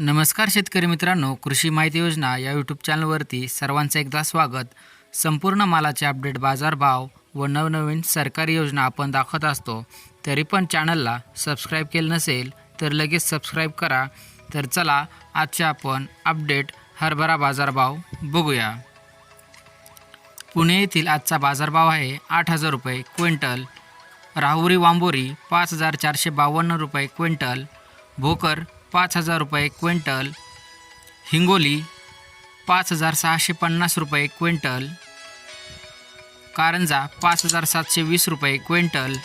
नमस्कार शेतकरी मित्रांनो कृषी माहिती योजना या यूट्यूब चॅनलवरती सर्वांचं एकदा स्वागत. संपूर्ण मालाचे अपडेट बाजारभाव व नवनवीन सरकारी योजना आपण दाखवत असतो. तरी पण चॅनलला सबस्क्राईब केलं नसेल तर लगेच सबस्क्राईब करा. तर चला आजचे आपण अपडेट हरभरा बाजारभाव बघूया. पुणे येथील आजचा बाजारभाव आहे आठ हजार रुपये क्विंटल. राहुरी वांबोरी पाच हजार चारशे बावन्न रुपये क्विंटल. भोकर पाच हजार रुपये क्विंटल. हिंगोली पाच हजार सहाशे पन्नास रुपये क्विंटल. कारंजा पाच हजार सातशे वीस रुपये क्विंटल.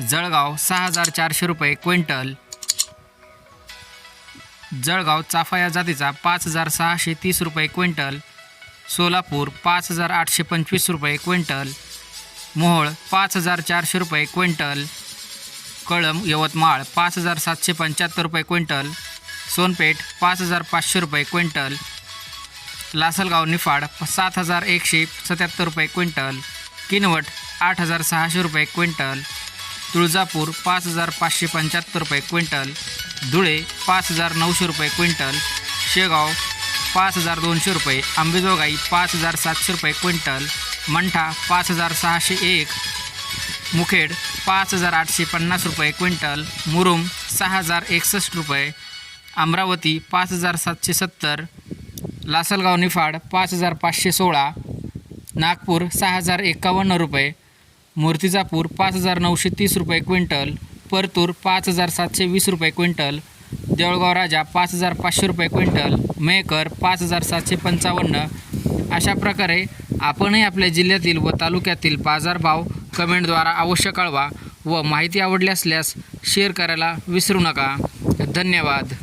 जळगाव सहा हजार चारशे रुपये क्विंटल. जळगाव चाफा या जातीचा पाच हजार सहाशे तीस रुपये क्विंटल. सोलापूर पाच हजार आठशे पंचवीस रुपये क्विंटल. मोहोळ पाच हजार चारशे रुपये क्विंटल. कळम यवतमाळ पाच हजार सातशे पंच्याहत्तर रुपये क्विंटल सोनपेठ पाच हजार पाचशे रुपये क्विंटल लासलगाव निफाड सात हजार एकशे सत्याहत्तर रुपये क्विंटल किनवट आठ हजार सहाशे रुपये क्विंटल तुळजापूर पाच हजार पाचशे पंच्याहत्तर रुपये क्विंटल धुळे पाच हजार नऊशे रुपये क्विंटल शेगाव पाच हजार दोनशे रुपये आंबेजोगाई पाच हजार सातशे रुपये क्विंटल मंठा पाच हजार सहाशे एक मुखेड पाच हजार आठशे पन्नास रुपये क्विंटल मुरुम सहा हजार एकसष्ट रुपये अमरावती पाच हजार सातशे सत्तर लासलगाव निफाड पाच हजार पाचशे सोळा नागपूर सहा हजार एकावन्न रुपये मूर्तिजापूर पाच हजार नऊशे तीस रुपये क्विंटल परतूर पाच हजार सातशे वीस रुपये क्विंटल देऊळगाव राजा पाच हजार पाचशे रुपये क्विंटल मेहकर पाच हजार सातशे पंचावन्न. अशा प्रकारे आपणही आपल्या जिल्ह्यातील व तालुक्यातील बाजारभाव कमेंटद्वारा अवश्य कळवा व माहिती आवडली असल्यास शेअर करायला विसरू नका. धन्यवाद.